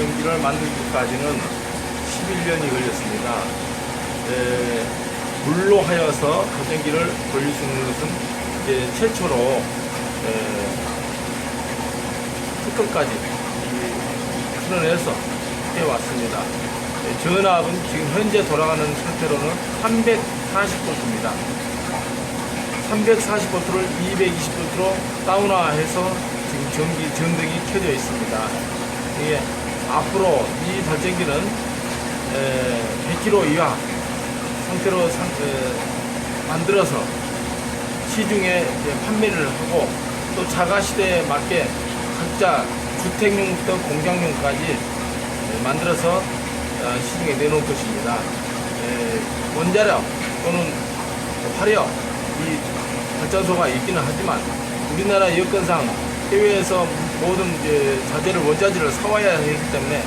하기까지는 11년이 걸렸습니다. 에, 물로 하여서 발전기를 돌릴 수 있는 것은 이제 최초로 에, 특허까지 이 풀어내서 해왔습니다. 에, 전압은 지금 현재 돌아가는 상태로는 340볼트입니다. 340볼트를 220볼트로 다운화해서 지금 전기 전등이 켜져 있습니다. 이게 앞으로 이 발전기는 100km 이하 상태로 상- 에, 만들어서 시중에 판매를 하고 또 자가 시대에 맞게 각자 주택용부터 공장용까지 에, 만들어서 어, 시중에 내놓을 것입니다. 에, 원자력 또는 화력 이 발전소가 있기는 하지만 우리나라 여건상 해외에서 모든 이제 자재를 원자재를 사와야 하기 때문에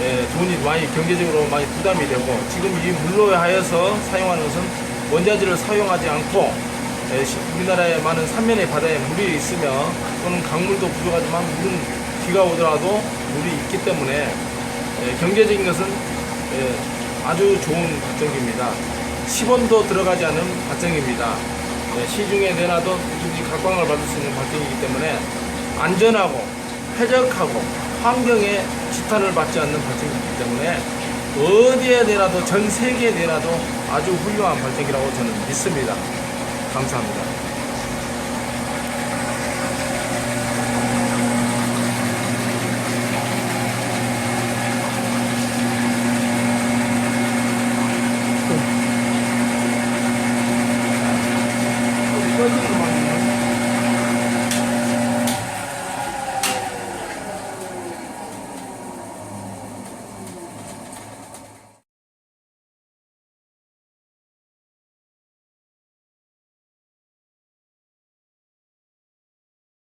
예, 돈이 많이 경제적으로 많이 부담이 되고 지금 이 물로 하여서 사용하는 것은 원자재를 사용하지 않고 예, 시- 우리나라의 많은 삼면의 바다에 물이 있으며 또는 강물도 부족하지만 물은 비가 오더라도 물이 있기 때문에 예, 경제적인 것은 예, 아주 좋은 발전기입니다. 10원도 들어가지 않은 발전기입니다. 예, 시중에 내놔도 누구든지 각광을 받을 수 있는 발전기이기 때문에 안전하고 쾌적하고 환경에 지탄을 받지 않는 발전기이기 때문에 어디에 내놔도 전 세계에 내놔도 아주 훌륭한 발전기라고 저는 믿습니다. 감사합니다.